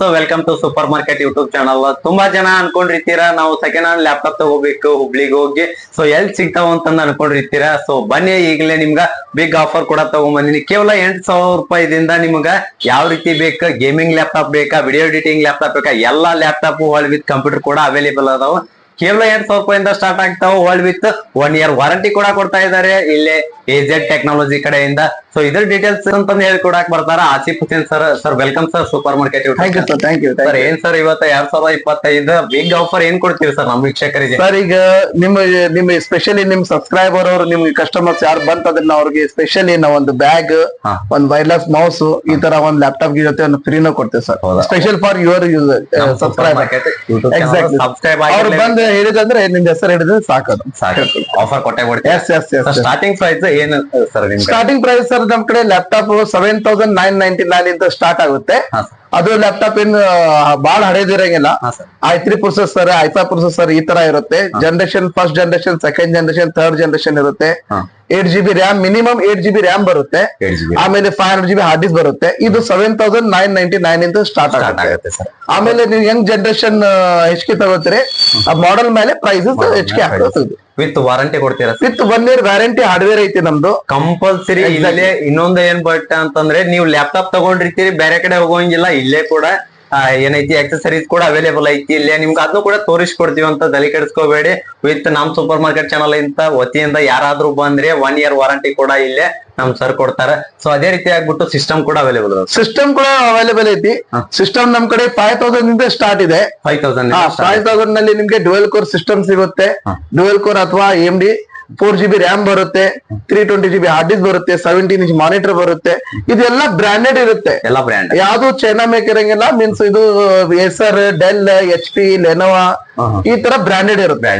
So welcome to super market YouTube channel ತುಂಬಾ ಜನ ಅನ್ಕೊಂಡಿರ್ತೀರಾ? ನಾವು ಸೆಕೆಂಡ್ ಹ್ಯಾಂಡ್ ಲ್ಯಾಪ್ಟಾಪ್ ತಗೋಬೇಕು, ಹುಬ್ಳಿಗೆ ಹೋಗಿ. ಸೊ ಎಲ್ಲಿ ಸಿಗ್ತಾವ ಅಂತಂದ್ ಅನ್ಕೊಂಡಿರ್ತೀರಾ? ಸೊ ಬನ್ನಿ, ಈಗಲೇ ನಿಮ್ಗ ಬಿಗ್ ಆಫರ್ ಕೂಡ ತಗೊಂಡ್ಬಂದಿನಿ ಕೇವಲ ಎಂಟ್ ಸಾವಿರ ರೂಪಾಯಿದಿಂದ ನಿಮ್ಗ ಯಾವ ರೀತಿ ಬೇಕಾ? ಗೇಮಿಂಗ್ ಲ್ಯಾಪ್ಟಾಪ್ ಬೇಕಾ? ವಿಡಿಯೋ ಎಡಿಟಿಂಗ್ ಲ್ಯಾಪ್ಟಾಪ್ ಬೇಕಾ? ಎಲ್ಲಾ ಲ್ಯಾಪ್ಟಾಪ್ ವರ್ಲ್ಡ್ ವಿತ್ ಕಂಪ್ಯೂಟರ್ ಕೂಡ ಅವೈಲೇಬಲ್ ಅದಾವ. ಕೇವಲ ಎಂಟು ಸಾವಿರ ರೂಪಾಯಿಂದ ಸ್ಟಾರ್ಟ್ ಆಗ್ತಾವ world with one year warranty ಕೂಡ ಕೊಡ್ತಾ ಇದ್ದಾರೆ ಇಲ್ಲೇ ಎಜೆಡ್ ಟೆಕ್ನಾಲಜಿ ಕಡೆಯಿಂದ. ಸೊ ಇದ್ರ ಡೀಟೇಲ್ಸ್ ಅಂತಂದು ಹೇಳ್ಕೊಡಕ್ ಬರ್ತಾರ? Asif Hussain sir sir welcome sir super market sir ಏನ್ ಸರ್ ಇವತ್ತ ಎರಡ್ ಸಾವಿರದ ಇಪ್ಪತ್ತೈದು ಬಿಗ್ ಆಫರ್ ಏನ್ ಕೊಡ್ತೀವಿ ಸರ್ ನಮ್ಮ ವೀಕ್ಷಕರಿಗೆ? ಸರ್ ಈಗ ನಿಮ್ಮ ನಿಮ್ಮ ಸ್ಪೆಷಲಿ ನಿಮ್ ಸಬ್ಸ್ಕ್ರೈಬರ್ ಅವರು ನಿಮ್ಗೆ ಕಸ್ಟಮರ್ಸ್ ಯಾರು ಬಂತದನ್ನ ಅವ್ರಿಗೆ ಸ್ಪೆಷಲಿ ನಾವು ಒಂದು ಬ್ಯಾಗ್. ಒಂದ್ ವೈರ್ಲೆಸ್ ಮೌಸ್ ಈ ತರ ಒಂದ್ ಲ್ಯಾಪ್ಟಾಪ್ ಜೊತೆ ಒಂದು ಫ್ರೀನೂ ಕೊಡ್ತೇವೆ sir? Special for your user subscriber exactly subscribe ಅವ್ರು ಬಂದು ಹೇಳಿದಂದ್ರೆ ನಿಮ್ ಹೆಸರು ಹಿಡಿದ್ರೆ ಸಾಕು. ಆಫರ್ ಕೊಟ್ಟೆ ಸ್ಟಾರ್ಟಿಂಗ್ ಪ್ರೈಸ್ ಏನ್ ಸರ್ ನಿಮ್ಗೆ? ಸ್ಟಾರ್ಟಿಂಗ್ ಪ್ರೈಸ್ ಸರ್ ನಮ್ ಕಡೆ laptop seven thousand nine ninety nine ಇಂದ ಸ್ಟಾರ್ಟ್ ಆಗುತ್ತೆ. ಅದು ಲ್ಯಾಪ್ಟಾಪ್ ಇನ್ ಬಾಳ ಹಳೇದಿರಂಗಿಲ್ಲ. ಹಾ sir. I three processor I five processor ಈ ತರ ಇರುತ್ತೆ. Generation first generation second generation third generation ಇರುತ್ತೆ. Eight G B RAM minimum eight G B RAM ಬರುತ್ತೆ. ಆಮೇಲೆ five hundred G B hard disk ಬರುತ್ತೆ. ಇದು seven thousand nine ninety nine ಇಂದ start ಆಗುತ್ತೆ. ಆಮೇಲೆ ನೀವು ಯಂಗ್ ಜನರೇಷನ್ ಹೆಚ್ಚಿಗೆ ತಗೋತೀರಿ. ಆ ಮಾಡೆಲ್ ಮೇಲೆ ಪ್ರೈಸಸ್ ಹೆಚ್ಚಿಗೆ ಆಗ್ತದೆ ವಿತ್ ವಾರಂಟಿ ಕೊಡ್ತೀರಾ with one year warranty hardware ಐತಿ ನಮ್ದು. ಕಂಪಲ್ಸರಿ ಇನ್ನೊಂದ್ ಏನ್ ಬಟ್ ಅಂತಂದ್ರೆ ನೀವು ಲ್ಯಾಪ್ಟಾಪ್ ತಗೊಂಡಿರ್ತೀರಿ ಬೇರೆ ಕಡೆ ಹೋಗೋಂಗಿಲ್ಲ ಇಲ್ಲೇ ಕೂಡ ಏನೈತಿ ಅಕ್ಸೆಸರೀಸ್ ಕೂಡ ಅವೈಲೇಬಲ್ ಐತಿ. ಇಲ್ಲೇ ನಿಮ್ಗೆ ಅದನ್ನು ಕೂಡ ತೋರಿಸ್ಕೊಡ್ತೀವಿ ಅಂತ ತಲೆ ಕೆಡಿಸ್ಕೋಬೇಡಿ. ವಿತ್ ನಮ್ ಸೂಪರ್ ಮಾರ್ಕೆಟ್ ಚಾನಲ್ ಇಂತ ವತಿಯಿಂದ ಯಾರಾದ್ರೂ ಬಂದ್ರೆ ಒನ್ ಇಯರ್ ವಾರಂಟಿ ಕೂಡ ಇಲ್ಲೇ ನಮ್ ಸರ್ ಕೊಡ್ತಾರೆ. ಸೊ ಅದೇ ರೀತಿ ಆಗ್ಬಿಟ್ಟು ಸಿಸ್ಟಮ್ ಕೂಡ ಅವೈಲೇಬಲ್ ಸಿಸ್ಟಮ್ ಕೂಡ ಅವೈಲೇಬಲ್ ಐತಿ. ಸಿಸ್ಟಮ್ ನಮ್ ಕಡೆ ಫೈವ್ ತೌಸಂಡ್ ಇಂದ ಸ್ಟಾರ್ಟ್ ಇದೆ. ಫೈವ್ ತೌಸಂಡ್ ಫೈವ್ ತೌಸಂಡ್ನಲ್ಲಿ ನಿಮ್ಗೆ ಡುವೆಲ್ ಕೋರ್ ಸಿಸ್ಟಮ್ ಸಿಗುತ್ತೆ. ಡುವೆಲ್ ಕೋರ್ ಅಥವಾ M D four G B RAM ಬರುತ್ತೆ three twenty G B hard disk ಬರುತ್ತೆ ಸೆವೆಂಟೀನ್ ಇಂಚ್ ಮಾನಿಟರ್ ಬರುತ್ತೆ ಇದೆಲ್ಲ ಬ್ರಾಂಡೆಡ್ ಇರುತ್ತೆ. ಎಲ್ಲ ಬ್ರ್ಯಾಂಡ್ ಯಾವ್ದು ಚೈನಾ ಮೇಕ್ ಇರಂಗಿಲ್ಲ ಮೀನ್ಸ್ ಇದು Acer Dell H P Lenovo ಈ ತರ ಬ್ರಾಂಡೆಡ್ ಇರುತ್ತೆ.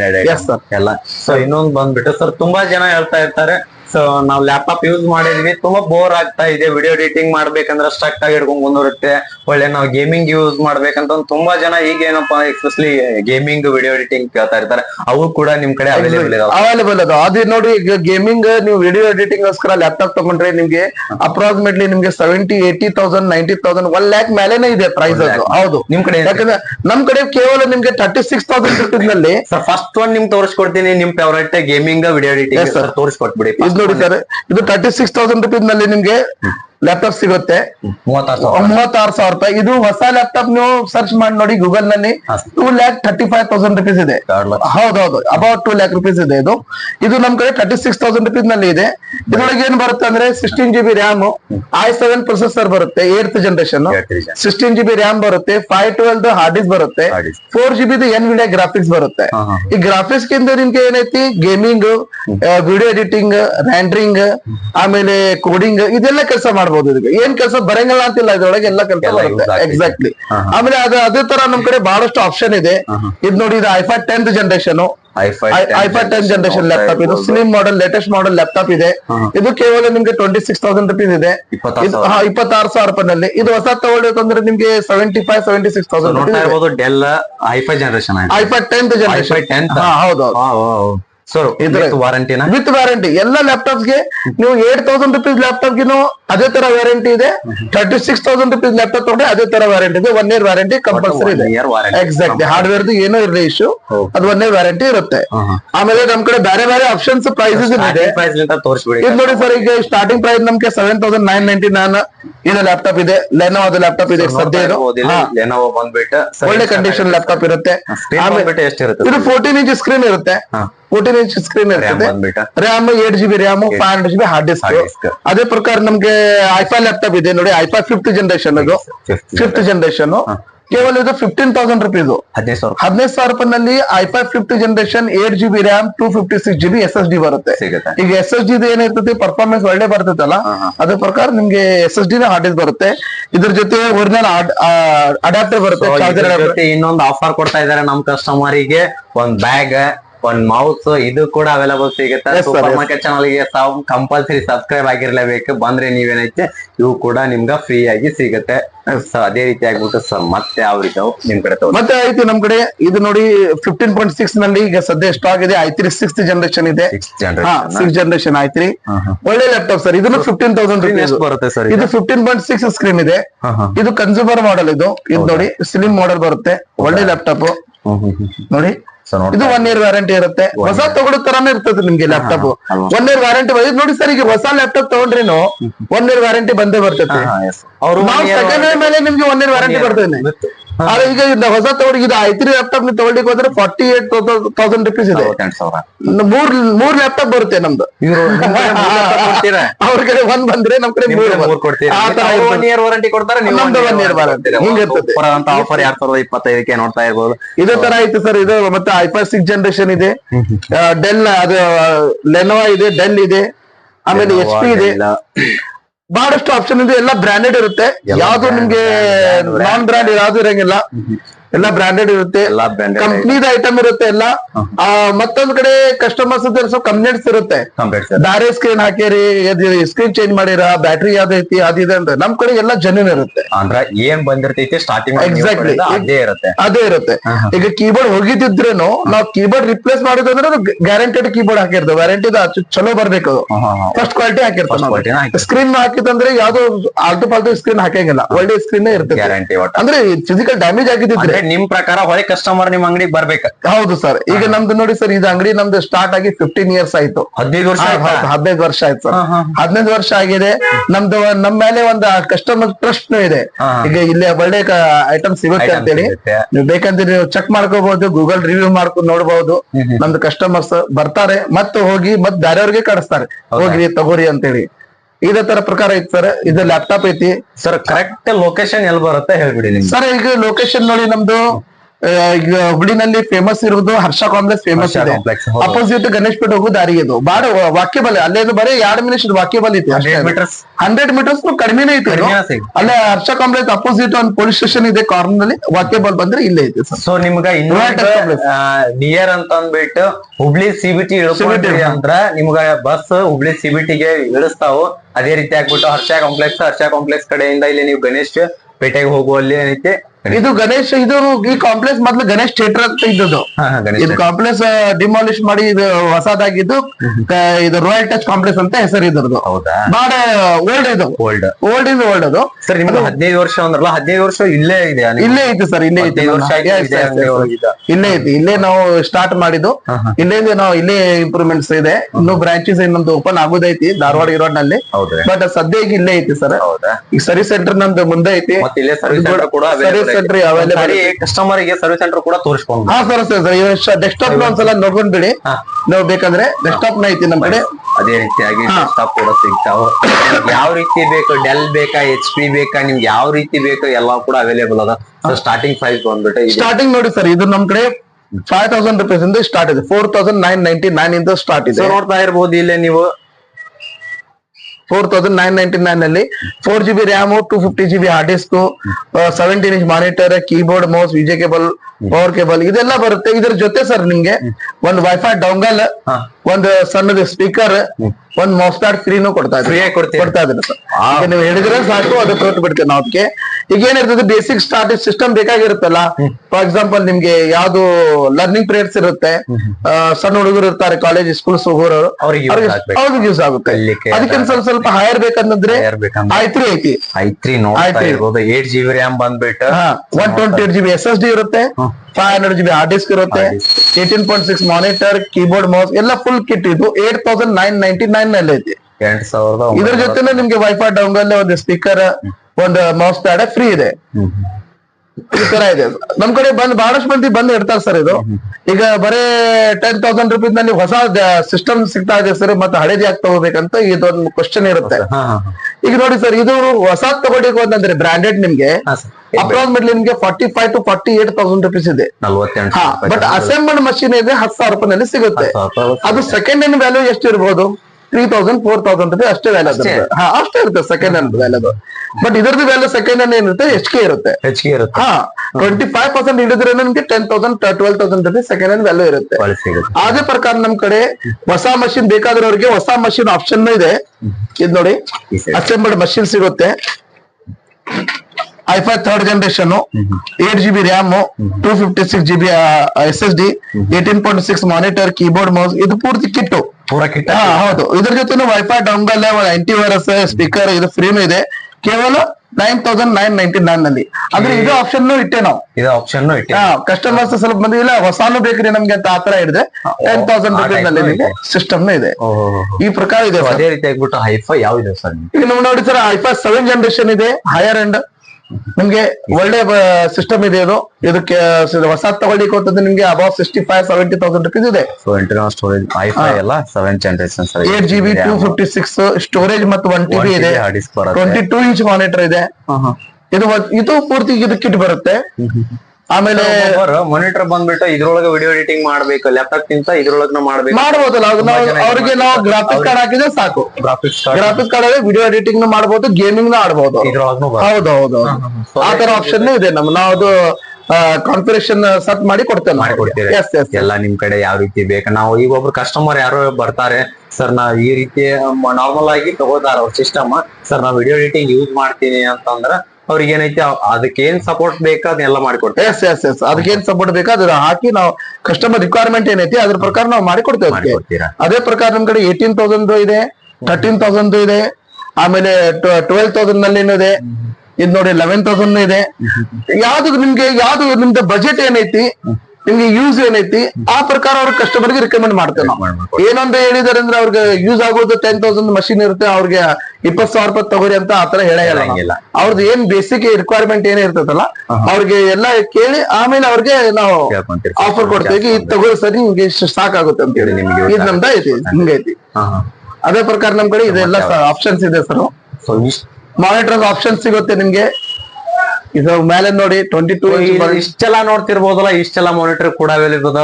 ಎಲ್ಲ. ಸೊ ಇನ್ನೊಂದ್ ಬಂದ್ಬಿಟ್ಟು ಸರ್ ತುಂಬಾ ಜನ ಹೇಳ್ತಾ ಇರ್ತಾರೆ ಸೊ ನಾವ್ ಲ್ಯಾಪ್ಟಾಪ್ ಯೂಸ್ ಮಾಡಿದ್ವಿ. ತುಂಬಾ ಬೋರ್ ಆಗ್ತಾ ಇದೆ. ವಿಡಿಯೋ ಎಡಿಟಿಂಗ್ ಮಾಡ್ಬೇಕಂದ್ರೆ ಸ್ಟ್ರಕ್ಟ್ ಆಗಿ ಹಿಡ್ಕೊಂಡ್ ಬಂದಿರುತ್ತೆ. ಒಳ್ಳೆ ನಾವು ಗೇಮಿಂಗ್ ಯೂಸ್ ಮಾಡ್ಬೇಕಂತ ಒಂದ್ ತುಂಬಾ ಜನ ಈಗ ಏನಪ್ಪಾ ಎಕ್ಸ್ಪೆಷಲಿ ಗೇಮಿಂಗ್ ವಿಡಿಯೋ ಎಡಿಟಿಂಗ್ ಕೇಳ್ತಾ ಇರ್ತಾರೆ. ಅವು ಕೂಡ ನಿಮ್ ಕಡೆ ಅವೈಲೇಬಲ್ ಇದಾವೆ. ಅವೈಲೇಬಲ್ ಅದು. ಅದೇ ನೋಡಿ ಈಗ ಗೇಮಿಂಗ್ ನೀವು ವಿಡಿಯೋ ಎಡಿಟಿಂಗ್ ಗೋಸ್ಕರ ಲ್ಯಾಪ್ಟಾಪ್ ತಗೊಂಡ್ರೆ ನಿಮ್ಗೆ ಅಪ್ರಾಕ್ಸಿಮೇಟ್ಲಿ ನಿಮ್ಗೆ seventy eighty thousand ninety thousand one lakh ಮೇಲೆನೆ ಇದೆ ಪ್ರೈಸ್ ಅದು. ಹೌದು. ನಿಮ್ ಕಡೆ ಯಾಕಂದ್ರೆ ನಮ್ ಕಡೆ ಕೇವಲ ನಿಮ್ಗೆ ತರ್ಟಿ ಸಿಕ್ಸ್ ತೌಸಂಡ್ನಲ್ಲಿ ಸರ್ ಫಸ್ಟ್ ಒನ್ ನಿಮ್ ತೋರಿಸ್ಕೊಡ್ತೀನಿ ನಿಮ್ favourite gaming video editing. Sir ತೋರಿಸ್ಕೊಟ್ಬಿಡಿ. ಇದು ನೋಡಿ ಸರ್ ಇದು ತರ್ಟಿ ಸಿಕ್ಸ್ ತೌಸಂಡ್ ರುಪೀಸ್ನಲ್ಲಿ ನಿಮ್ಗೆ ಲ್ಯಾಪ್ಟಾಪ್ ಸಿಗುತ್ತೆ. ಮೂವತ್ತಾರು ಸಾವಿರ. ರೂಪಾಯಿ. ಇದು ಹೊಸ ಲ್ಯಾಪ್ಟಾಪ್ ನೀವು ಸರ್ಚ್ ಮಾಡಿ ನೋಡಿ ಗೂಗಲ್ನಲ್ಲಿ. Two lakh thirty five thousand rupees ಇದೆ. ಹೌದೌದು. ಅಬೌಟ್ ಟೂ ಲ್ಯಾಕ್ ರುಪೀಸ್ ಇದೆ ಇದು. ಇದು ನಮ್ ಕಡೆ ತರ್ಟಿ ಸಿಕ್ಸ್ ತೌಸಂಡ್ ರುಪೀಸ್ನಲ್ಲಿ ಇದೆ. ಇದ್ರೊಳಗೆ ಏನ್ ಬರುತ್ತೆ ಅಂದ್ರೆ sixteen G B RAM I seven processor ಬರುತ್ತೆ eighth generation. Sixteen G B RAM ಬರುತ್ತೆ ಫೈವ್ ಟ್ವೆಲ್ ಹಾರ್ಡ್ ಡಿಸ್ಕ್ ಬರುತ್ತೆ. Four G B Nvidia graphics ಬರುತ್ತೆ. ಈ ಗ್ರಾಫಿಕ್ಸ್ ಕಿಂತ ನಿಮ್ಗೆ ಏನೈತಿ? ಗೇಮಿಂಗ್ ವಿಡಿಯೋ ಎಡಿಟಿಂಗ್ ರ್ಯಾಂಡ್ರಿಂಗ್ ಆಮೇಲೆ ಕೋಡಿಂಗ್ ಇದೆಲ್ಲ ಕೆಲಸ ಮಾಡ್ಬೋದು ಇದಕ್ಕೆ. ಏನ್ ಕೆಲಸ ಬರಂಗಿಲ್ಲ ಅಂತಿಲ್ಲ ಇದ್ರೊಳಗೆ ಎಲ್ಲ ಕೆಲಸ ಬರುತ್ತೆ. ಎಕ್ಸಾಕ್ಟ್ಲಿ. ಆಮೇಲೆ ಅದು ಅದೇ ತರ ನಮ್ ಕಡೆ ಬಹಳಷ್ಟು ಆಪ್ಷನ್ ಇದೆ. ಇದ್ ನೋಡಿ ಇದು I five tenth generation i5 I five ten generation laptop ಇದು slim model latest model laptop ಇದೆ. ಇದು ಕೇವಲ ನಿಮ್ಗೆ ಟ್ವೆಂಟಿ ಸಿಕ್ಸ್ ತೌಸಂಡ್ ರುಪೀಸ್ ಇದೆ ಇಪ್ಪತ್ತಾರು ಸಾವಿರ. ರೂಪಾಯಿನಲ್ಲಿ. ಇದು ಹೊಸ ತಗೊಳ್ಬೇಕಂದ್ರೆ ನಿಮ್ಗೆ seventy five seventy six thousand Dell I five generation I five tenth generation i5 10th? ಹೌದು ಸರ್ ವಾರಂಟಿನ? ವಿತ್ ವ್ಯಾರಂಟಿ ಎಲ್ಲ ಲ್ಯಾಪ್ಟಾಪ್ಸ್ಗೆ ನೀವು ಏಟ್ ತೌಸಂಡ್ ರುಪೀಸ್ ಲ್ಯಾಪ್ಟಾಪ್ ಗಿನು ಅದೇ ತರ ವ್ಯಾರಂಟಿ ಇದೆ. Thirty six thousand rupees laptop ತಗೊಂಡ್ರೆ ಅದೇ ತರ ವ್ಯಾರಂಟಿ ಇದೆ. ಒನ್ ಇಯರ್ ವ್ಯಾರಂಟಿ ಕಂಪಲ್ಸರಿ ಇದೆ. ಎಕ್ಸಾಕ್ಟ್ ಹಾರ್ಡ್ವೇರ್ ಏನೋ ಇರಲಿ ಇಶ್ಯೂ ಅದು ಒನ್ ಇಯರ್ ವ್ಯಾರಂಟಿ ಇರುತ್ತೆ. ಆಮೇಲೆ ನಮ್ ಕಡೆ ಬೇರೆ ಬೇರೆ ಆಪ್ಷನ್ಸ್ ಪ್ರೈಸಸ್ ಇದೆ. ಇದು ನೋಡಿ ಸರ್ ಈಗ ಸ್ಟಾರ್ಟಿಂಗ್ ಪ್ರೈಸ್ ನಮ್ಗೆ seven thousand nine ninety nine ಇದು. ಲ್ಯಾಪ್ಟಾಪ್ ಇದೆ. ಲೆನೋ ಅದು ಲ್ಯಾಪ್ಟಾಪ್ ಇದೆ ಸದ್ಯ ಬಂದ್ಬಿಟ್ಟು ಒಳ್ಳೆ ಕಂಡೀಷನ್ ಲ್ಯಾಪ್ಟಾಪ್ ಇರುತ್ತೆ. ಇದು ಫೋರ್ಟೀನ್ ಇಂಚ್ ಸ್ಕ್ರೀನ್ ಇರುತ್ತೆ. ಫೋರ್ಟೀನ್ ಇಂಚ್ ಸ್ಕ್ರೀನ್ ಇರ್ತದೆ. RAM eight G B RAM five hundred G B hard disk ಅದೇ ಪ್ರಕಾರ ನಮ್ಗೆ ಐಫೈ ಲ್ಯಾಪ್ಟಾಪ್ ಇದೆ ನೋಡಿ. ಐಫೈ ಫಿಫ್ತ್ ಜನರೇಷನ್ ಅದು. ಫಿಫ್ತ್ ಜನರೇಷನ್ ಕೇವಲ ಇದು ಫಿಫ್ಟೀನ್ ತೌಸಂಡ್ ರುಪೀಸ್ ಹದಿನೈದು ಸಾವಿರ. ಹದಿನೈದು ಸಾವಿರ ರೂಪಾಯಿನಲ್ಲಿ I five fifth generation eight G B RAM two fifty six G B S S D ಬರುತ್ತೆ ಈಗ ಎಸ್ ಎಸ್ ಡಿ ಏನಿರ್ತದೆ ಪರ್ಫಾರ್ಮೆನ್ಸ್ ಒಳ್ಳೆ ಬರ್ತೈತಲ್ಲ. ಅದ್ರ ಪ್ರಕಾರ ನಿಮ್ಗೆ S S D hard disk ಬರುತ್ತೆ. ಇದ್ರ ಜೊತೆ ಒರಿಜಿನಲ್ ಅಡಾಪ್ಟರ್ ಬರುತ್ತೆ ಇನ್ನೊಂದು ಆಫರ್ ಕೊಡ್ತಾ ಇದಾರೆ ನಮ್ ಕಸ್ಟಮರಿಗೆ ಒಂದ್ ಬ್ಯಾಗ್ ಒಂದ್ ಮೌಸ್ ಇದು ಕೂಡ ಅವೈಲಬಲ್ ಸಿಗುತ್ತೆ. Yes, sir, super yes. Market ಚಾನಲ್ಗೆ ತಾವು ಕಂಪಲ್ಸರಿ ಸಬ್ಸ್ಕ್ರೈಬ್ ಆಗಿರ್ಲೇಬೇಕು. ಬಂದ್ರೆ ನೀವೇನೈತೆ ಇವು ಕೂಡ ನಿಮ್ಗ ಫ್ರೀ ಆಗಿ ಸಿಗುತ್ತೆ. ಸೊ ಅದೇ ರೀತಿ ಆಗ್ಬಿಟ್ಟು ಸರ್ ಮತ್ತೆ ರೀತಿ ನಿಮ್ ಕಡೆ ತಗೊಂಡ್ ಮತ್ತೆ ಐತಿ ನಮ್ ಕಡೆ ಇದು ನೋಡಿ ಫಿಫ್ಟೀನ್ ಪಾಯಿಂಟ್ ಸಿಕ್ಸ್ನಲ್ಲಿ ಈಗ ಸದ್ಯ ಸ್ಟಾಕ್ ಇದೆ. ಐ ತ್ರೀ ಸಿಕ್ಸ್ ಜನರೇಷನ್ ಇದೆ six generation six generation I three ಒಳ್ಳೆ ಲ್ಯಾಪ್ಟಾಪ್ ಸರ್ ಇದನ್ನು ಫಿಫ್ಟೀನ್ ತೌಸಂಡ್ ರುಪೀಸ್ ಬರುತ್ತೆ ಸರ್ ಇದು? ಫಿಫ್ಟೀನ್ ಪಾಯಿಂಟ್ ಸಿಕ್ಸ್ ಸ್ಕ್ರೀನ್ ಇದೆ. ಇದು ಕನ್ಸ್ಯೂಮರ್ ಮಾಡೆಲ್ ಇದು. ಇದು ನೋಡಿ ಸ್ಲಿಮ್ ಮಾಡೆಲ್ ಬರುತ್ತೆ. ಒಳ್ಳೆ ಲ್ಯಾಪ್ಟಾಪ್ ನೋಡಿ. ಇದು ಒನ್ ಇಯರ್ ವ್ಯಾರಂಟಿ ಇರುತ್ತೆ. ಹೊಸ ತಗೊಳ್ಳೋ ತರಾನೇ ಇರ್ತದೆ ನಿಮ್ಗೆ ಲ್ಯಾಪ್ಟಾಪ್? ಒನ್ ಇಯರ್ ವ್ಯಾರಂಟಿ ನೋಡಿ ಸರ್ ಈಗ ಹೊಸ ಲ್ಯಾಪ್ಟಾಪ್ ತಗೊಂಡ್ರೇನು ಒನ್ ಇಯರ್ ವ್ಯಾರಂಟಿ ಬಂದೇ ಬರ್ತೈತೆ. ಅವರು ನಾವು ಸೆಕೆಂಡ್ ಮೇಲೆ ನಿಮ್ಗೆ ಒನ್ ಇಯರ್ ವ್ಯಾರಂಟಿ ಬರ್ತೇನೆ ಆದ್ರೆ ಈಗ ಇದು ಹೊಸ ತಗೊಳ್ಳಿ ಇದು ಐ ತ್ರೀ ಲ್ಯಾಪ್ಟಾಪ್ ನೀವು ತಗೊಳ್ಳಿಕ್ಕೆ ಹೋದ್ರೆ ಫಾರ್ಟಿ ಏಟ್ ತೌಸಂಡ್ ರುಪೀಸ್ ಇದೆ. ಸಾವಿರ. ಮೂರ್ ಮೂರ್ ಲ್ಯಾಪ್ಟಾಪ್ ಬರುತ್ತೆ ನಮ್ದು. ಅವ್ರ ಕಡೆ ಒಂದ್ ಬಂದ್ರೆ ನಮ್ ಕಡೆ ಮೂರ್ ಕೊಡ್ತೀವಿ ಒನ್ ಇಯರ್ ವಾರಂಟಿ ಕೊಡ್ತಾರೆ ನೀವು ನಮ್ದು one year warranty. ಹಿಂಗ್ ಇರ್ತದೆ. ಆಫರ್ ಎರಡ್ ಸಾವಿರದ ಇಪ್ಪತ್ತೈದಕ್ಕೆ ನೋಡ್ತಾ ಇರ್ಬೋದು. ಇದೇ ತರ ಐತೆ ಸರ್ ಇದು ಮತ್ತೆ ಐಫೈ ಸಿಕ್ಸ್ ಜನರೇಷನ್ ಇದೆ. ಡೆಲ್ ಅದು ಲೆನೋವಾ ಇದೆ ಡೆಲ್ ಇದೆ. ಆಮೇಲೆ ಎಚ್ ಪಿ ಇದೆ. ಬಹಳಷ್ಟು ಆಪ್ಷನ್ ಇದೆ. ಎಲ್ಲ ಬ್ರಾಂಡೆಡ್ ಇರುತ್ತೆ. ಯಾವುದು ನಿಮ್ಗೆ. ನಾನ್ ಬ್ರಾಂಡ್ ಯಾವ್ದು ಇರಂಗಿಲ್ಲ. ಎಲ್ಲ ಬ್ರಾಂಡೆಡ್ ಇರುತ್ತೆ. ಎಲ್ಲಾ ಕಂಪ್ನಿದ ಐಟಮ್ ಇರುತ್ತೆ ಎಲ್ಲ. ಆ, ಮತ್ತೊಂದ್ ಕಡೆ ಕಸ್ಟಮರ್ಸ್ ಸ್ವಲ್ಪ ಕಂಪ್ಲೇಂಟ್ಸ್ ಇರುತ್ತೆ. ಕಂಪ್ಲೀಟ್ ಸ್ಕ್ರೀನ್ ಹಾಕಿರಿ ಸ್ಕ್ರೀನ್ ಚೇಂಜ್ ಮಾಡಿರ ಬ್ಯಾಟ್ರಿ ಯಾವ್ದೈತಿ ಅದಿದೆ ಅಂತ. ನಮ್ ಕಡೆ ಎಲ್ಲ ಜನ್ಯೂನ್ ಇರುತ್ತೆ. ಅಂದ್ರ ಏನ್ ಬಂದಿರ್ತೈತಿ ಸ್ಟಾರ್ಟಿಂಗ್ ಎಕ್ಸಾಕ್ಟ್ಲಿ ಅದೇ ಇರುತ್ತೆ. ಅದೇ ಇರುತ್ತೆ. ಈಗ ಕೀಬೋರ್ಡ್ ಹೋಗಿದ್ದಿದ್ರೇನು ನಾವು ಕೀಬೋರ್ಡ್ ರಿಪ್ಲೇಸ್ ಮಾಡಿದ್ರೆ ಅದು ಗ್ಯಾರಂಟೆಡ್ ಕೀಬೋರ್ಡ್ ಹಾಕಿರ್ತೇವೆ ವ್ಯಾರಂಟಿ ಚಲೋ ಬರ್ಬೇಕು ಅದು. ಫಸ್ಟ್ ಕ್ವಾಲಿಟಿ First quality ನ ಹಾಕಿರ್ತಾವೆ. ಸ್ಕ್ರೀನ್ ಹಾಕಿದಂದ್ರೆ ಯಾವ್ದು ಆಲ್ಟು ಪಾಲ್ತು ಸ್ಕ್ರೀನ್ ಹಾಕಂಗಿಲ್ಲ ಒಳ್ಳೆ ಸ್ಕ್ರೀನ್ ಇರ್ತದೆ ಗ್ಯಾರಂಟಿ ಒಟ್ಟ. ಅಂದ್ರೆ ಫಿಸಿಕಲ್ ಡ್ಯಾಮೇಜ್ ಆಗಿದ್ರೆ ಅಂದ್ರೆ ನಿಮ್ ಪ್ರಕಾರ ಹೊಳೆ ಕಸ್ಟಮರ್ ನಿಮ್ ಅಂಗಡಿ ಬರ್ಬೇಕ? ಹೌದು ಸರ್ ಈಗ ನಮ್ದು ನೋಡಿ ಸರ್ ಇದು ಅಂಗಡಿ ನಮ್ದು ಸ್ಟಾರ್ಟ್ ಆಗಿ ಫಿಫ್ಟೀನ್ ಇಯರ್ಸ್ ಆಯ್ತು. ಹದಿನೈದು ವರ್ಷ? ಹದಿನೈದು ವರ್ಷ ಆಯ್ತು ಸರ್. ಹದಿನೈದು ವರ್ಷ ಆಗಿದೆ. ನಮ್ದು ನಮ್ ಮೇಲೆ ಒಂದು ಕಸ್ಟಮರ್ ಟ್ರಸ್ಟ್ ಇದೆ. ಈಗ ಇಲ್ಲಿ ಒಳ್ಳೆ ಐಟಮ್ ಸಿಗುತ್ತೆ ಅಂತೇಳಿ. ನೀವು ಬೇಕಂದ್ರೆ ನೀವು ಚೆಕ್ ಮಾಡ್ಕೋಬಹುದು ಗೂಗಲ್ ರಿವ್ಯೂ ಮಾಡ್ಕೊಂಡು ನೋಡಬಹುದು ನಮ್ದು ಕಸ್ಟಮರ್ಸ್ ಬರ್ತಾರೆ ಮತ್ತೆ ಹೋಗಿ ಮತ್ತೆ ಬೇರೆಯವ್ರಿಗೆ ಕಡಿಸ್ತಾರೆ ಹೋಗ್ರಿ ತಗೋರಿ ಅಂತೇಳಿ. ಇದೇ ತರ ಪ್ರಕಾರ ಐತಿ ಸರ್ ಇದು ಲ್ಯಾಪ್ಟಾಪ್ ಐತಿ ಸರ್ ಕರೆಕ್ಟ್ ಲೊಕೇಶನ್ ಎಲ್ಲಿ ಬರುತ್ತೆ ಹೇಳ್ಬಿಡಿ ನಿಮ್ಗೆ ಸರ್ ಈಗ ಲೊಕೇಶನ್ ನೋಡಿ ನಮ್ದು ಆ, ಈಗ ಹುಬ್ಳಿನಲ್ಲಿ ಫೇಮಸ್ ಇರೋದು ಹರ್ಷ ಕಾಂಪ್ಲೆಕ್ಸ್ ಫೇಮಸ್ ಹರ್ಷ ಇದೆ complex, ಹೌದು. ಅಪೋಸಿಟ್ ಗಣೇಶ್ ಪೇಟ್ ಹೋಗೋ ದಾರಿ ಇದು ಬಾಡ ವಾಕ್ಯಬಲ್ ಅಲ್ಲೇ ಇದು ಬರೀ ಎರಡು ಮಿನಿಟ್ ವಾಕ್ಯಬಲ್ ಐತಿ ಹಂಡ್ರೆಡ್ ಮೀಟರ್ಸ್ ಹಂಡ್ರೆಡ್ ಮೀಟರ್ಸ್ ಕಡಿಮೆನೇ ಐತಿ. ಕಡಿಮೆನೇ ಸಿಗುತ್ತೆ. ಅಲ್ಲೇ ಹರ್ಷ ಕಾಂಪ್ಲೆಕ್ಸ್ ಅಪೋಸಿಟ್ ಒಂದು ಪೊಲೀಸ್ ಸ್ಟೇಷನ್ ಇದೆ ಕಾರ್ನರ್ನಲ್ಲಿ ವಾಕ್ಯಬಲ್ ಬಂದ್ರೆ ಇಲ್ಲೇ ಐತಿ ಸರ್ ಸೊ ನಿಮ್ಗ ಇನ್ವರ್ಟರ್ complex. ನಿಯರ್ ಅಂತ ಅಂದ್ಬಿಟ್ಟು ಹುಬ್ಳಿ ಸಿಬಿಟಿ ಇಳ್ಕೊಂಡ್ರಿ CBT. ಅಂದ್ರ ನಿಮ್ಗ ಬಸ್ ಹುಬ್ಳಿ ಸಿಬಿಟಿಗೆ ಇಳಿಸ್ತಾವು ಅದೇ ರೀತಿ ಆಗ್ಬಿಟ್ಟು ಹರ್ಷ ಕಾಂಪ್ಲೆಕ್ಸ್ ಹರ್ಷ ಕಾಂಪ್ಲೆಕ್ಸ್ ಕಡೆಯಿಂದ ಇಲ್ಲಿ ನೀವು ಗಣೇಶ್ ಪೇಟೆಗೆ ಹೋಗುವಲ್ಲಿ ಏನೈತೆ? ಇದು ಗಣೇಶ್ ಇದು ಈ ಕಾಂಪ್ಲೆಕ್ಸ್ ಮೊದ್ಲು ಗಣೇಶ್ ಥಿಯೇಟರ್ ಅಂತ ಇದ್ದದ್ದು. ಇದು ಕಾಂಪ್ಲೆಕ್ಸ್ ಡಿಮಾಲಿಷ್ ಮಾಡಿ ಇದು ಹೊಸದಾಗಿದ್ದು ಇದು ರಾಯಲ್ ಟಚ್ ಕಾಂಪ್ಲೆಕ್ಸ್ ಅಂತ ಹೆಸರು ಇದ್ರದ್ದು ಹೌದಾ? ಬಾಳ ಓಲ್ಡ್ ಇದು. ಓಲ್ಡ್ ಓಲ್ಡ್ ಇಂದ ಓಲ್ಡ್ ಅದು. ಸರ್ ನಿಮ್ದು ಹದಿನೈದು ವರ್ಷ ಅಂದ್ರಲ್ಲ ಹದಿನೈದು ವರ್ಷ ಇಲ್ಲೇ ಇದೆ ಇಲ್ಲೇ ಐತಿ ಸರ್ ಇಲ್ಲೇ ಐತಿ ವರ್ಷ. ಇಲ್ಲೇ ಐತಿ ಇಲ್ಲೇ ನಾವು ಸ್ಟಾರ್ಟ್ ಮಾಡಿದ್ದು. ಇಲ್ಲೇ ನಾವು ಇಲ್ಲೇ ಇಂಪ್ರೂವ್ಮೆಂಟ್ಸ್ ಇದೆ. ಇನ್ನು ಬ್ರಾಂಚಸ್ ಇನ್ನೊಂದು ಓಪನ್ ಆಗೋದೈತಿ ಧಾರವಾಡ ಇರೋಡ್ನಲ್ಲಿ ಬಟ್ ಸದ್ಯ ಈಗ ಇಲ್ಲೇ ಐತಿ ಸರ್ ಈಗ ಸರ್ವಿಸ್ ಸೆಂಟರ್ ನಮ್ದು ಮುಂದೆ ಐತಿ. ಸರ್ವಿಸ್ ಕೂಡ ಸೆಂಟರ್ ಅವೈಲೇಬಲ್ ಕಸ್ಟಮರ್ಗೆ ಸರ್ವಿಸ್ ಸೆಂಟರ್ ಕೂಡ ತೋರಿಸ್ಕೊಂಡು. ಹಾ ಸರ್. ಸರ್ ಡೆಸ್ಕ್ಟಾಪ್ ಒಂದ್ಸಲ ನೋಡ್ಕೊಂಡ್ ಬಿಡಿ. ನಾವು ಬೇಕಂದ್ರೆ ಡೆಸ್ಕ್ಟಾಪ್ನ ಐತಿ ನಮ್ ಕಡೆ. ಅದೇ ರೀತಿಯಾಗಿ. ಡೆಸ್ಕ್ಟಾಪ್ ಕೂಡ ಸಿಗ್ತಾವ. ಯಾವ ರೀತಿ ಬೇಕು ಡೆಲ್ ಬೇಕಾ ಎಚ್ ಪಿ ಬೇಕಾ ನಿಮ್ಗೆ ಯಾವ ರೀತಿ ಬೇಕು ಎಲ್ಲ ಕೂಡ ಅವೈಲೇಬಲ್ ಅದ. ಸ್ಟಾರ್ಟಿಂಗ್ ಪ್ರೈಸ್ ಬಂದ್ಬಿಟ್ಟು ಸ್ಟಾರ್ಟಿಂಗ್ ನೋಡಿ ಸರ್ ಇದು ನಮ್ ಕಡೆ ಫೈವ್ ತೌಸಂಡ್ ರುಪೀಸ್ ಇಂದ ಸ್ಟಾರ್ಟ್ ಇದೆ. Four thousand nine ninety nine ಇಂದ ಸ್ಟಾರ್ಟ್ ಇದೆ. ನೋಡ್ತಾ ಇರ್ಬೋದು ಇಲ್ಲೇ ನೀವು. Four thousand nine ninety nine ಅಲ್ಲಿ four G B RAM two fifty G B hard disk seventeen inch monitor keyboard mouse VGA cable power cable ಇದೆಲ್ಲ ಬರುತ್ತೆ. ಇದ್ರ ಜೊತೆ ಸರ್ ನಿಮ್ಗೆ ಒಂದು ವೈಫೈ ಡೌಂಗಲ್. ಒಂದು ಸಣ್ಣದ ಸ್ಪೀಕರ್ ಒಂದ್ ಮೌಸ್ ಪ್ಯಾಡ್ ಫ್ರೀನು ಕೊಡ್ತಾ ಕೊಡ್ತೀವಿ. ಕೊಡ್ತಾ ಇದ್ರೆ ಸರ್ ನೀವು ಹೇಳಿದ್ರೆ ಸಾಕು ಅದು ಕೊಟ್ಟು ಬಿಡ್ತೇವೆ ನಾವು ಅದಕ್ಕೆ ಈಗ ಏನಿರ್ತದೆ ಬೇಸಿಕ್ ಸ್ಟಾರ್ಟ್ ಸಿಸ್ಟಮ್ ಬೇಕಾಗಿರುತ್ತಲ್ಲ ಫಾರ್ ಎಕ್ಸಾಂಪಲ್ ನಿಮ್ಗೆ ಯಾವ್ದು ಲರ್ನಿಂಗ್ ಪ್ರೇಯರ್ಸ್ ಇರುತ್ತೆ. ಸಣ್ಣ ಹುಡುಗರು ಇರ್ತಾರೆ ಕಾಲೇಜ್ ಸ್ಕೂಲ್ಸ್ ಹೋಗೋರು ಅವ್ರಿಗೆ ಯೂಸ್ ಆಗುತ್ತೆ. ಅದಕ್ಕಿಂತ ಅದಕ್ಕೆ ಸ್ವಲ್ಪ ಸ್ವಲ್ಪ ಹೈಯರ್ ಬೇಕಂತಂದ್ರೆ ಬೇಕಂದ್ರೆ. ಐ ತ್ರೀ ಐತಿ ಐ ತ್ರೀ ನೋಡ್ತಾ i3. ಇರ್ಬೋದು. ಏಟ್ ಜಿ ಬಿ ರ್ಯಾಮ್ ಬಂದ್ಬಿಟ್ಟು one twenty eight G B S S D ಇರುತ್ತೆ. Five hundred G B hard disk ಇರುತ್ತೆ. Eighteen point six monitor keyboard mouse ಎಲ್ಲ ಫುಲ್ ಕಿಟ್ ಇದು. Eight thousand nine ninety ನೈನ್ನಲ್ಲಿ ಐತಿ ಸಾವಿರದ ಇದ್ರ ಜೊತೆ ನಿಮ್ಗೆ ವೈಫೈ ಡೌನ್ಗಲ್ ಒಂದು ಸ್ಪೀಕರ್ ಒಂದು ಮೌಸ್ ಪ್ಯಾಡ್ ಫ್ರೀ ಇದೆ. ಈ ತರ ಇದೆ. ನಮ್ ಕಡೆ ಬಂದ್ ಬಹಳಷ್ಟು ಮಂದಿ ಬಂದ್ ಇಡ್ತಾರೆ ಸರ್ ಇದು. ಈಗ ಬರೇ ಟೆನ್ ತೌಸಂಡ್ ರುಪೀಸ್ನಲ್ಲಿ ಹೊಸ ಸಿಸ್ಟಮ್ ಸಿಗ್ತಾ ಇದೆ ಸರ್ ಮತ್ತೆ ಹಳೇದು ಯಾಕೆ ತಗೋಬೇಕಂತ ಇದೊಂದು ಕ್ವಶನ್ ಇರುತ್ತೆ. ಈಗ ನೋಡಿ ಸರ್ ಇದು ಹೊಸ ತಗೊಳ್ಳಿಕ್ಕೆ ಹೋದಂದ್ರೆ ಬ್ರಾಂಡೆಡ್ ನಿಮ್ಗೆ ಅಪ್ರಾಕ್ಸಿಮೇಟ್ಲಿ ನಿಮ್ಗೆ forty five to forty eight thousand rupees ಇದೆ. ಬಟ್ ಅಸೆಂಬಲ್ಡ್ ಮಷೀನ್ ಇದೆ ಹತ್ತು ಸಾವಿರ ರೂಪಾಯಿನಲ್ಲಿ ಸಿಗುತ್ತೆ. ಅದು ಸೆಕೆಂಡ್ ಹ್ಯಾಂಡ್ ವ್ಯಾಲ್ಯೂ ಎಷ್ಟು ಇರ್ಬೋದು ತ್ರೀ ತೌಸಂಡ್ ಫೋರ್ ತೌಸಂಡ್ ರೂಪಾಯಿ ಅಷ್ಟೇ ವ್ಯಾಲ್ಯೂ. ಹಾ ಅಷ್ಟೇ ಇರುತ್ತೆ ಸೆಕೆಂಡ್ ಹ್ಯಾಂಡ್ ವ್ಯಾಲ್ಯೂ ಬಟ್ ಇದ್ರದ್ದು ವ್ಯಾಲ್ಯೂ ಸೆಕೆಂಡ್ ಹ್ಯಾಂಡ್ ಏನಿರುತ್ತೆ ಕೆ ಇರುತ್ತೆ. ಹೆಚ್ಚಿಗೆ ಇರುತ್ತೆ. ಹಾ ಟ್ವೆಂಟಿ ಫೈವ್ ಪರ್ಸೆಂಟ್ ಹಿಡಿದ್ರೆ ನಿಮ್ಗೆ ten thousand twelve thousand rupees second hand value ಇರುತ್ತೆ. ಅದೇ ಪ್ರಕಾರ ನಮ್ ಕಡೆ ಹೊಸ ಮಷಿನ್ ಬೇಕಾದ್ರವ್ರಿಗೆ ಹೊಸ ಮಷಿನ್ ಆಪ್ಷನ್ ಇದೆ. ಇದ್ ನೋಡಿ. ಅಸೆಂಬಲ್ಡ್ ಮಷಿನ್ ಸಿಗುತ್ತೆ i five third generation eight G B RAM two fifty six G B S S D eighteen point six monitor keyboard mouse ಇದು ಪೂರ್ತಿ ಕಿಟ್ಟು. ಹಾ ಹೌದು. ಇದ್ರ ಜೊತೆ wifi dongle anti virus speaker ಇದು ಫ್ರೀನು ಇದೆ. ಕೇವಲ ನೈನ್ ತೌಸಂಡ್ ನೈನ್ ನೈನ್ಟಿ ನೈನ್ನಲ್ಲಿ ಅಂದ್ರೆ ಇದು ಆಪ್ಷನ್ ಇಟ್ಟೆ ನಾವು. ಇದು ಆಪ್ಷನ್ ಇಟ್ಟೆ. ಕಸ್ಟಮರ್ಸ್ ಸ್ವಲ್ಪ ಮಂದಿ ಇಲ್ಲ ಹೊಸಾನು ಬೇಕ್ರಿ ನಮ್ಗೆ ಅಂತ ಆತರ ಹಿಡಿದೆ ಟೆನ್ ತೌಸಂಡ್ ರುಪೀಸ್ನಲ್ಲಿ ಸಿಸ್ಟಮ್ ಇದೆ. ಈ ಪ್ರಕಾರ ಇದೆ. ಅದೇ ರೀತಿ ಆಗ್ಬಿಟ್ಟು ಹೈಫೈ ಯಾವ್ದು ಸರ್? ಈಗ ನೋಡಿ sir hi fi seven generation ಇದೆ ಹೈಯರ್ ಅಂಡ್ ನಿಮ್ಗೆ ಒಳ್ಳೆ ಸಿಸ್ಟಮ್ ಇದೆ ಅದು ಇದಕ್ಕೆ ಹೊಸ ತಗೊಳ್ಳಿಕ್ಕೆ ಹೋಗ್ತದೆ ನಿಮ್ಗೆ above sixty five seventy thousand rupees ಇದೆ so internal storage hi fi ಎಲ್ಲ seven generation eight G B two fifty six storage ಮತ್ತು ಒನ್ ಟಿ ಬಿ ಇದೆ. ಟ್ವೆಂಟಿ ಟೂ ಇಂಚ್ ಮಾನಿಟರ್ ಇದೆ. ಇದು ಇದು ಪೂರ್ತಿ ಇದು ಕಿಟ್ ಬರುತ್ತೆ. ಆಮೇಲೆ ಮಾನಿಟರ್ ಬಂದ್ಬಿಟ್ಟು ಇದ್ರೊಳಗೆ ವಿಡಿಯೋ ಎಡಿಟಿಂಗ್ ಮಾಡ್ಬೇಕು ಲ್ಯಾಪ್ಟಾಪ್ ಗಿಂತ ಇದ್ರೊಳಗೆ ಮಾಡ್ಬೇಕು. ಮಾಡ್ಬೋದಲ್ಲ ಅವ್ರಿಗೆ ನಾವು ಗ್ರಾಫಿಕ್ಸ್ ಕಾರ್ಡ್ ಹಾಕಿದ್ರೆ ಸಾಕು. ಗ್ರಾಫಿಕ್ಸ್ ಕಾರ್ಡ್ ಗ್ರಾಫಿಕ್ಸ್ ಕಾರ್ಡ್ ಅಲ್ಲಿ ವಿಡಿಯೋ ಎಡಿಟಿಂಗ್ ಮಾಡ್ಬೋದು ಗೇಮಿಂಗ್ ಆಡ್ಬೋದು. ಹೌದೌದು ಹೌದು ಹೌದು ಆ ತರ ಆಪ್ಷನ್ ಇದೆ ನಮ್ ನಾವು ಅದು ಕಾನ್ಫಿಗರೇಷನ್ ಸೆಟ್ ಮಾಡಿ ಕೊಡ್ತೇವೆ ಮಾಡ್ಕೊಡ್ತೀರಿ. ಎಸ್ ಎಸ್ ಎಲ್ಲ ನಿಮ್ ಕಡೆ ಯಾವ ರೀತಿ ಬೇಕು? ನಾವು ಈಗ ಒಬ್ರು ಕಸ್ಟಮರ್ ಯಾರೋ ಬರ್ತಾರೆ ಸರ್ ನಾವ್ ಈ ರೀತಿ ನಾರ್ಮಲ್ ಆಗಿ ತಗೋತಾರ ಅವ್ರ ಸಿಸ್ಟಮ್ ಸರ್ ನಾವ್ ವಿಡಿಯೋ ಎಡಿಟಿಂಗ್ ಯೂಸ್ ಮಾಡ್ತೀನಿ ಅಂತಂದ್ರ ಅವ್ರಿಗೆ ಏನೈತಿ ಅದಕ್ಕೆ ಏನ್ ಸಪೋರ್ಟ್ ಬೇಕಾ ಅದನ್ನೆಲ್ಲ ಮಾಡಿಕೊಡ್ತೇವೆ ಎಸ್ ಎಸ್ ಎಸ್ ಅದಕ್ಕೆ ಏನ್ ಸಪೋರ್ಟ್ ಬೇಕಾ ಅದ್ರ ಹಾಕಿ ನಾವು ಕಸ್ಟಮರ್ ರಿಕ್ವೈರ್ಮೆಂಟ್ ಏನೈತಿ ಅದ್ರ ಪ್ರಕಾರ ನಾವು ಮಾಡಿಕೊಡ್ತೇವೆ ಅದಕ್ಕೆ. ಅದೇ ಪ್ರಕಾರ ನಮ್ ಕಡೆ ಏಟೀನ್ ತೌಸಂಡ್ ಇದೆ ತರ್ಟೀನ್ ತೌಸಂಡ್ ಇದೆ ಆಮೇಲೆ ಟ್ವೆಲ್ ತೌಸಂಡ್ನಲ್ಲಿ ಇದೆ. ಇದ್ ನೋಡಿ ಲೆವೆನ್ ತೌಸಂಡ್ ಇದೆ. ಯಾವ್ದು ನಿಮ್ಗೆ ಯಾವ್ದು ನಿಮ್ದು ಬಜೆಟ್ ಏನೈತಿ? ನಿಮ್ಗೆ ಯೂಸ್ ಏನೈತಿ? ಆ ಪ್ರಕಾರ ಅವ್ರ ಕಸ್ಟಮರ್ಗೆ ರಿಕಮೆಂಡ್ ಮಾಡ್ತೇವೆ ನಾವು. ಏನೊಂದು ಹೇಳಿದಾರೆ ಅಂದ್ರೆ ಅವ್ರಿಗೆ ಯೂಸ್ ಆಗೋದು ಟೆನ್ ತೌಸಂಡ್ ಮಷಿನ್ ಇರುತ್ತೆ ಅವ್ರಿಗೆ ಇಪ್ಪತ್ ಸಾವಿರ ರೂಪಾಯಿ ತಗೋರಿ ಅಂತ ಆತರ ಹೇಳಂಗಿಲ್ಲ. ಅವ್ರದ್ದು ಏನ್ ಬೇಸಿಕ್ ರಿಕ್ವೈರ್ಮೆಂಟ್ ಏನ್ ಇರ್ತದಲ್ಲ ಅವ್ರಿಗೆ ಎಲ್ಲ ಕೇಳಿ ಆಮೇಲೆ ಅವ್ರಿಗೆ ನಾವು ಆಫರ್ ಕೊಡ್ತೀವಿ. ಇದು ತಗೋರಿ ಸರಿ ನಿಮ್ಗೆ ಇಷ್ಟು ಸಾಕಾಗುತ್ತೆ ಅಂತ ಹೇಳಿ. ನಿಮ್ಗೆ ಇದು ನಮ್ದ ಐತಿ ಹಿಂಗೈತಿ ಅದೇ ಪ್ರಕಾರ ನಮ್ ಕಡೆ ಇದೆಲ್ಲ ಆಪ್ಷನ್ಸ್ ಇದೆ ಸರ್. ಮಾನಿಟರ್ ಆಪ್ಷನ್ ಸಿಗುತ್ತೆ ನಿಮ್ಗೆ. ಇದು ಮೇಲೆ ನೋಡಿ ಟ್ವೆಂಟಿ ಟೂ ಇಷ್ಟೆಲ್ಲ ನೋಡ್ತಿರ್ಬೋದಲ್ಲ ಇಷ್ಟೆಲ್ಲ ಮಾನಿಟರ್ ಕೂಡ ಅವೈಲೇಬಲ್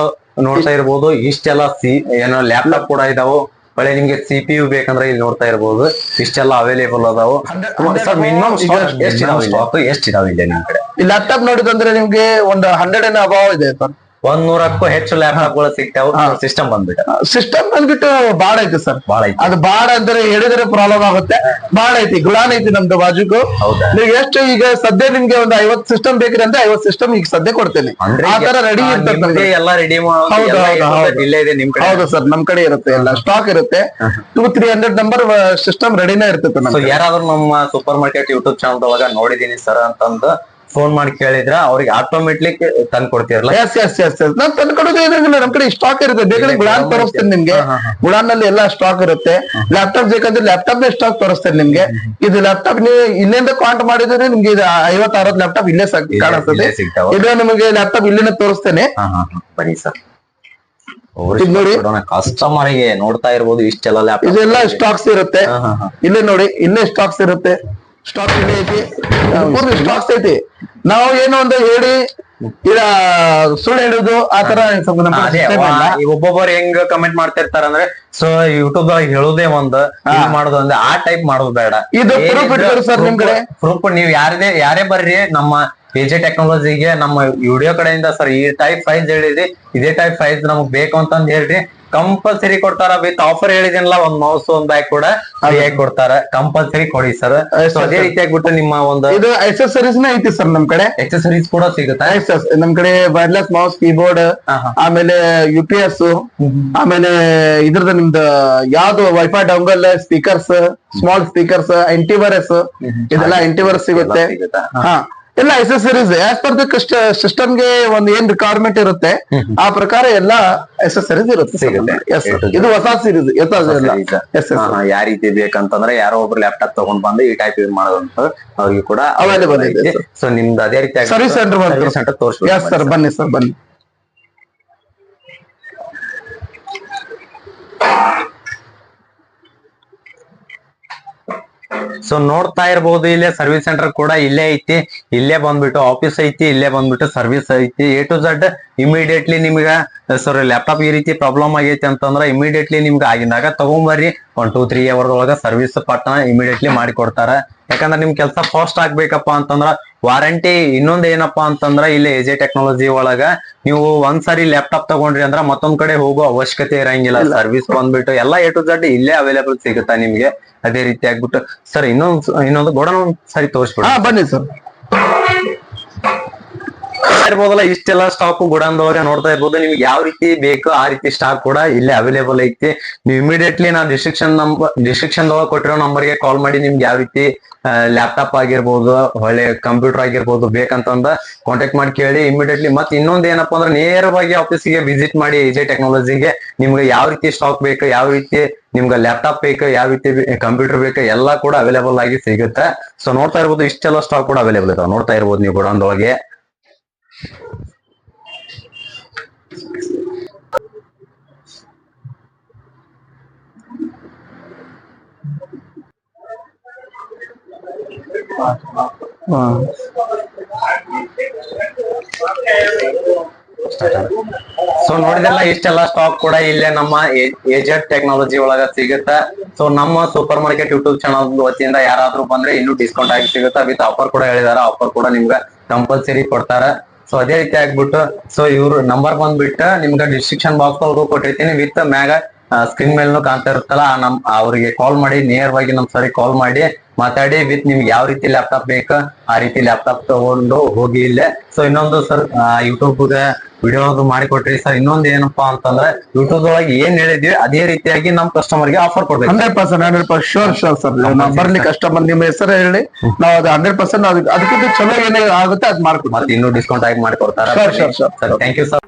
ನೋಡ್ತಾ ಇರ್ಬೋದು. ಇಷ್ಟೆಲ್ಲ ಸಿ ಏನೋ ಲ್ಯಾಪ್ಟಾಪ್ ಕೂಡ ಇದಾವು. ಒಳ್ಳೆ ನಿಮ್ಗೆ ಸಿ ಪಿ ಯು ಬೇಕಂದ್ರೆ ಇಲ್ಲಿ ನೋಡ್ತಾ ಇರ್ಬೋದು. ಇಷ್ಟೆಲ್ಲ ಅವೈಲೇಬಲ್ ಅದಾವು. ಸರ್ ಮಿನಿಮಮ್ ಎಷ್ಟು ಇದಾವೆ ಸ್ಟಾಕ್ ಎಷ್ಟು ಇದಾವೆ ಇಲ್ಲಿ ನಿಮ್ ಕಡೆ? ಈ ಲ್ಯಾಪ್ಟಾಪ್ ನೋಡಿದಂದ್ರೆ ನಿಮ್ಗೆ ಒಂದು ಹಂಡ್ರೆಡ್ ಅನ್ನ ಅಭಾವ ಇದೆ ಸರ್. ಒಂದ್ ನೂರಕ್ಕೂ ಹೆಚ್ಚು ಲ್ಯಾಪ್ಟಾಪ್ಗಳು ಸಿಗ್ತಾವ ಸಿಸ್ಟಮ್ ಬಂದ್ಬಿಟ್ಟು. ಸಿಸ್ಟಮ್ ಬಂದ್ಬಿಟ್ಟು ಬಾಳ ಐತಿ ಸರ್. ಬಾಳ ಐತಿ. ಅದು ಬಾಡ ಅಂದ್ರೆ ಹೇಳಿದ್ರೆ ಪ್ರಾಬ್ಲಮ್ ಆಗುತ್ತೆ. ಬಾಳ ಐತಿ ಗುಲಾನ್ ಐತಿ ನಮ್ದು ಬಾಜುಕು. ನೀವು ಎಷ್ಟು ಈಗ ಸದ್ಯ ನಿಮ್ಗೆ ಒಂದು ಐವತ್ ಸಿಸ್ಟಮ್ ಬೇಕ್ರಿ ಅಂದ್ರೆ ಐವತ್ ಸಿಸ್ಟಮ್ ಈಗ ಸದ್ಯ ಕೊಡ್ತೇನೆ. ಆ ತರ ರೆಡಿ ಇರ್ತದೆ ಎಲ್ಲ ರೆಡಿ ಹೌದು, ಸರ್ ನಮ್ ಕಡೆ ಇರುತ್ತೆ ಎಲ್ಲ. ಸ್ಟಾಕ್ ಇರುತ್ತೆ. Two three hundred number system ರೆಡಿನೇ ಇರ್ತದೆ ಯಾರಾದ್ರೂ ನಮ್ಮ ಸೂಪರ್ ಮಾರ್ಕೆಟ್ ಯೂಟ್ಯೂಬ್ ಚಾನಲ್ ಒಳಗ ನೋಡಿದೀನಿ ಸರ್ ಅಂತಂದು ಫೋನ್ ಮಾಡಿ ಕೇಳಿದ್ರ ಅವ್ರಿಗೆ ಆಟೋಮೆಟ್ಲಿಕ್ ತಂದ್ ಕೊಡ್ತೀರಲ್ಲ ಎಸ್ ಎಸ್ ಎಸ್ ಎಸ್ ನಾನ್ ತಂದು ಕೊಡೋದು ಇದ್ರಂಗಿಲ್ಲ ನಮ್ ಕಡೆ ಸ್ಟಾಕ್ ಇರುತ್ತೆ. ಬೇಕಾದ್ರೆ ಗುಲಾನ್ ತೋರಿಸ್ತೇನೆ ನಿಮ್ಗೆ. ಗುಳಾನ್ ಹಾ, ನಲ್ಲಿ ಎಲ್ಲಾ ಸ್ಟಾಕ್ ಇರುತ್ತೆ. ಲ್ಯಾಪ್ಟಾಪ್ ಬೇಕಂದ್ರೆ ಲ್ಯಾಪ್ಟಾಪ್ ನೇ ಸ್ಟಾಕ್ ತೋರಿಸ್ತೇನೆ ನಿಮ್ಗೆ. ಇದು ಲ್ಯಾಪ್ಟಾಪ್ ನೀವು ಇಲ್ಲಿಂದ ಕಾಂಟ್ ಮಾಡಿದ್ರೆ ನಿಮ್ಗೆ ಇದು ಐವತ್ ಅರವತ್ ಲ್ಯಾಪ್ಟಾಪ್ ಇಲ್ಲೇ ಕಾಣಿಸ್ತದೆ. ಇದು ನಿಮಗೆ ಲ್ಯಾಪ್ಟಾಪ್ ಇಲ್ಲಿಂದ ತೋರಿಸ್ತೇನೆ. ಬನ್ನಿ ಸರ್. ನೋಡಿ. ಕಸ್ಟಮರ್ಗೆ ನೋಡ್ತಾ ಇರ್ಬೋದು ಇಷ್ಟೆಲ್ಲ ಇದೆಲ್ಲ ಸ್ಟಾಕ್ಸ್ ಇರುತ್ತೆ. ಇಲ್ಲೇ ನೋಡಿ ಇಲ್ಲೇ ಸ್ಟಾಕ್ಸ್ ಇರುತ್ತೆ. ಸ್ಟಾಕ್ ಐತಿ. ಪೂರ್ತಿ ಸ್ಟಾಕ್ಸ್ ಐತಿ. ನಾವು ಏನು ಒಂದು ಹೇಳಿ ಇಲ್ಲ ಸುಳ್ಳು ಹೇಳುದು ಆ ತರ ಸ್ವಲ್ಪ ನಮ್ಮ ಅದೇ system ಇಲ್ಲ. ಈ ಒಬ್ಬೊಬ್ಬರು ಹೆಂಗ್ ಕಮೆಂಟ್ ಮಾಡ್ತಿರ್ತಾರ ಅಂದ್ರೆ ಸೊ ಯೂಟ್ಯೂಬ್ ದಾಗ ಹೇಳುದೇ ಒಂದ್ ಮಾಡುದು ಅಂದ್ರೆ ಆ ಟೈಪ್ ಮಾಡೋದು ಬೇಡ. ಇದು ನಿಮ್ ಕಡೆ. ಪ್ರೂಫ್ ನೀವ್ ಯಾರದೇ ಯಾರೇ ಬರ್ರಿ ನಮ್ಮ ಎಜೆ ಟೆಕ್ನಾಲಜಿಗೆ ನಮ್ಮ ವಿಡಿಯೋ ಕಡೆಯಿಂದ ಸರ್ ಈ ಟೈಪ್ ಪ್ರೈಸ್ ಹೇಳಿದ್ರಿ ಇದೇ ಟೈಪ್ ಪ್ರೈಸ್ ನಮಗ್ ಬೇಕು ಅಂತಂದ್ ಹೇಳ್ರಿ. ಕಂಪಲ್ಸರಿ ಕೊಡ್ತಾರ ವಿತ್ ಆಫರ್ ಹೇಳಿದಿನಲ್ಲ ಒಂದ್ ಮೌಸ್ ಒಂದ್ ಬ್ಯಾಗ್ ಕೂಡ ಫ್ರೀ ಆಗಿ ಕೊಡ್ತಾರ. ಕಂಪಲ್ಸರಿ ಕೊಡಿ ಸರ್ ಅದೇ ರೀತಿಯಾಗಿ ಬಿಟ್ಟು ನಿಮ್ಮ ಒಂದು ಇದು ಎಕ್ಸೆಸರೀಸ್ನ ಐತಿ ಸರ್ ನಮ್ ಕಡೆ. ಎಕ್ಸೆಸರೀಸ್ ಕೂಡ ಸಿಗುತ್ತಾ? ನಮ್ ಕಡೆ ವೈರ್ಲೆಸ್ ಮೌಸ್ ಕೀಬೋರ್ಡ್. ಆಮೇಲೆ ಯು ಪಿ ಎಸ್ ಆಮೇಲೆ ಇದ್ರದ ನಿಮ್ದು ಯಾವ್ದು wifi dongle speakers small speakers antivirus ಇದೆಲ್ಲ ಆಂಟಿವೈರಸ್ ಸಿಗುತ್ತೆ. ಹಾ. ಎಲ್ಲ ಎಸೆಸರೀಸ್ ಆಸ್ ಪರ್ ದ ಸಿಸ್ಟಮ್ಗೆ ಒಂದ್ ಏನ್ ರಿಕ್ವೈರ್ಮೆಂಟ್ ಇರುತ್ತೆ ಆ ಪ್ರಕಾರ ಎಲ್ಲ ಎಸೆಸರೀಸ್ ಇರುತ್ತೆ. ಸಿಗುತ್ತೆ. ಇದು ಹೊಸ ಸೀರೀಸ್ ಎಸ್ ಎಸ್ ಯಾವ ರೀತಿ ಬೇಕಂತಂದ್ರೆ ಯಾರೋ ಒಬ್ರು ಲ್ಯಾಪ್ಟಾಪ್ ತಗೊಂಡ್ ಬಂದು ಈ ಟೈಪ್ ಯೂಸ್ ಮಾಡೋದಂತ ಅವ್ರಿಗೆ ಕೂಡ ಅವೈಲೇಬಲ್ ಇದೆ. ಸೊ ನಿಮ್ದು ಅದೇ ರೀತಿ service center. Center yes sir ಬನ್ನಿ ಸರ್ ಬನ್ನಿ. ಸೊ ನೋಡ್ತಾ ಇರ್ಬೋದು, ಇಲ್ಲೇ ಸರ್ವಿಸ್ ಸೆಂಟರ್ ಕೂಡ ಇಲ್ಲೇ ಐತಿ. ಇಲ್ಲೇ ಬಂದ್ಬಿಟ್ಟು ಆಫೀಸ್ ಐತಿ, ಇಲ್ಲೇ ಬಂದ್ಬಿಟ್ಟು ಸರ್ವಿಸ್ ಐತಿ. ಎ ಟು ಝಡ್ ಇಮಿಡಿಯೇಟ್ಲಿ ನಿಮ್ಗೆ ಸರ್ ಲ್ಯಾಪ್ಟಾಪ್ ಈ ರೀತಿ ಪ್ರಾಬ್ಲಮ್ ಆಗೈತಿ ಅಂತಂದ್ರ ಇಮಿಡಿಯೇಟ್ಲಿ ನಿಮ್ಗೆ ಆಗಿಂದಾಗ ತಗೊಂಬರ್ರಿ. ಒನ್ ಟೂ ತ್ರೀ ಅವರ್ ಒಳಗ ಸರ್ವಿಸ್ ಪಟ್ಟ ಇಮಿಡಿಯೇಟ್ಲಿ ಮಾಡಿ ಕೊಡ್ತಾರ ಯಾಕಂದ್ರೆ ನಿಮ್ ಕೆಲಸ ಫಾಸ್ಟ್ ಆಗ್ಬೇಕಪ್ಪ ಅಂತಂದ್ರ ವಾರಂಟಿ ಇನ್ನೊಂದ್ ಏನಪ್ಪಾ ಅಂತಂದ್ರ ಇಲ್ಲಿ ಎಜೆ ಟೆಕ್ನಾಲಜಿ ಒಳಗ ನೀವು ಒಂದ್ಸರಿ ಲ್ಯಾಪ್ಟಾಪ್ ತಗೊಂಡ್ರಿ ಅಂದ್ರ ಮತ್ತೊಂದ್ ಕಡೆ ಹೋಗೋ ಅವಶ್ಯಕತೆ ಇರಂಗಿಲ್ಲ. ಸರ್ವಿಸ್ ಬಂದ್ಬಿಟ್ಟು ಎಲ್ಲಾ ಎ ಟು ಜಡ್ ಇಲ್ಲೇ ಅವೈಲೇಬಲ್ ಸಿಗುತ್ತಾ ನಿಮ್ಗೆ? ಅದೇ ರೀತಿ ಆಗ್ಬಿಟ್ಟು. ಸರ್ ಇನ್ನೊಂದ್ ಇನ್ನೊಂದು ಗೋಡನ್ ಒಂದ್ ಸರಿ ತೋರಿಸ್ಬಿಡಿ ಬನ್ನಿ ಸರ್ ಇರ್ಬೋದಲ್ಲ, ಇಷ್ಟೆಲ್ಲ ಸ್ಟಾಕ್ ಗುಡಾನ್ದವ್ರೆ ನೋಡ್ತಾ ಇರ್ಬೋದು. ನಿಮ್ಗೆ ಯಾವ ರೀತಿ ಬೇಕು ಆ ರೀತಿ ಸ್ಟಾಕ್ ಕೂಡ ಇಲ್ಲೇ ಅವೈಲೇಬಲ್ ಐತಿ. ನೀವು ಇಮಿಡಿಯೇಟ್ಲಿ ನಾ ಡಿಸ್ಕ್ರಿಪ್ಷನ್ ನಂಬರ್ ಡಿಸ್ಕ್ರಿಪ್ಷನ್ ಒಳಗೆ ಕೊಟ್ಟಿರೋ ನಂಬರ್ಗೆ ಕಾಲ್ ಮಾಡಿ ನಿಮ್ಗೆ ಯಾವ ರೀತಿ ಲ್ಯಾಪ್ಟಾಪ್ ಆಗಿರ್ಬೋದು, ಒಳ್ಳೆ ಕಂಪ್ಯೂಟರ್ ಆಗಿರ್ಬೋದು ಬೇಕಂತಂದ ಕಾಂಟ್ಯಾಕ್ಟ್ ಮಾಡಿ ಕೇಳಿ ಇಮಿಡಿಯೇಟ್ಲಿ ಮತ್ತೆ ಇನ್ನೊಂದು ಏನಪ್ಪಾ ಅಂದ್ರೆ ನೇರವಾಗಿ ಆಫೀಸಿಗೆ ವಿಸಿಟ್ ಮಾಡಿ ಎಜೆ ಟೆಕ್ನಾಲಜಿಗೆ ನಿಮ್ಗೆ ಯಾವ ರೀತಿ ಸ್ಟಾಕ್ ಬೇಕು, ಯಾವ ರೀತಿ ನಿಮ್ಗೆ ಲ್ಯಾಪ್ಟಾಪ್ ಬೇಕು, ಯಾವ ರೀತಿ ಕಂಪ್ಯೂಟರ್ ಬೇಕು, ಎಲ್ಲ ಕೂಡ ಅವೈಲೇಬಲ್ ಆಗಿ ಸಿಗುತ್ತೆ. ಸೊ ನೋಡ್ತಾ ಇರ್ಬೋದು, ಇಷ್ಟೆಲ್ಲ ಸ್ಟಾಕ್ ಕೂಡ ಅವೈಲೇಬಲ್ ಇದಾವೆ. ನೋಡ್ತಾ ಇರ್ಬೋದು ನೀವು ಹಾ ಸೊ ನೋಡಿದೆಲ್ಲ ಇಷ್ಟೆಲ್ಲ ಸ್ಟಾಕ್ ಕೂಡ ಇಲ್ಲೇ ನಮ್ಮ ಏಜೆಡ್ ಟೆಕ್ನಾಲಜಿ ಒಳಗ ಸಿಗುತ್ತ. ಸೊ ನಮ್ಮ ಸೂಪರ್ ಮಾರ್ಕೆಟ್ ಯೂಟ್ಯೂಬ್ ಚಾನಲ್ ವತಿಯಿಂದ ಯಾರಾದ್ರೂ ಬಂದ್ರೆ ಇನ್ನೂ ಡಿಸ್ಕೌಂಟ್ ಆಗಿ ಸಿಗುತ್ತೆ. ವಿತ್ ಆಫರ್ ಕೂಡ ಹೇಳಿದಾರೆ. ಆಫರ್ ಕೂಡ ನಿಮ್ಗೆ ಕಂಪಲ್ಸರಿ ಕೊಡ್ತಾರೆ. ಸೊ ಅದೇ ರೀತಿ ಆಗ್ಬಿಟ್ಟು ಸೊ ಇವ್ರ ನಂಬರ್ ಬಂದ್ಬಿಟ್ಟು ನಿಮ್ಗೆ ಡಿಸ್ಕ್ರಿಪ್ಷನ್ ಬಾಕ್ಸ್ ಅವರು ಕೊಟ್ಟಿರ್ತೀನಿ. ವಿತ್ ಮ್ಯಾಗ ಸ್ಕ್ರೀನ್ ಮೇಲೂ ಕಾಣ್ತಾ ಇರುತ್ತಲ್ಲ ನಮ್ ಅವ್ರಿಗೆ ಕಾಲ್ ಮಾಡಿ ನೇರವಾಗಿ ನಮ್ ಸರಿ ಕಾಲ್ ಮಾಡಿ ಮಾತಾಡಿ ವಿತ್ ನಿಮ್ಗೆ ಯಾವ ರೀತಿ ಲ್ಯಾಪ್ಟಾಪ್ ಬೇಕು ಆ ರೀತಿ ಲ್ಯಾಪ್ಟಾಪ್ ತಗೊಂಡು ಹೋಗಿ ಇಲ್ಲೇ. ಸೊ ಇನ್ನೊಂದು ಸರ್ ಯೂಟ್ಯೂಬ್ ವಿಡಿಯೋ ಮಾಡಿಕೊಟ್ರಿ. ಸರ್ ಇನ್ನೊಂದು ಏನಪ್ಪಾ ಅಂತಂದ್ರೆ ಯೂಟ್ಯೂಬ್ ಒಳಗೆ ಏನ್ ಹೇಳಿದ್ವಿ ಅದೇ ರೀತಿಯಾಗಿ ನಮ್ ಕಸ್ಟಮರ್ಗೆ ಆಫರ್ ಕೊಡ್ಬೇಕು. Hundred percent hundred percent sure sure sir ಬರ್ಲಿ ಕಸ್ಟಮರ್ ನಿಮ್ಮ ಹೆಸರು ಹೇಳಿ ನಾವು ಅದು ಹಂಡ್ರೆಡ್ ಪರ್ಸೆಂಟ್ ಅದಕ್ಕಿಂತ ಚಲೋ ಏನೇ ಆಗುತ್ತೆ ಅದ್ ಮಾಡ್ಕೊಡ್ತೀವಿ. ಮತ್ತೆ ಇನ್ನೂ ಡಿಸ್ಕೌಂಟ್ ಆಗಿ ಮಾಡಿಕೊಡ್ತಾರೆ. Thank you sir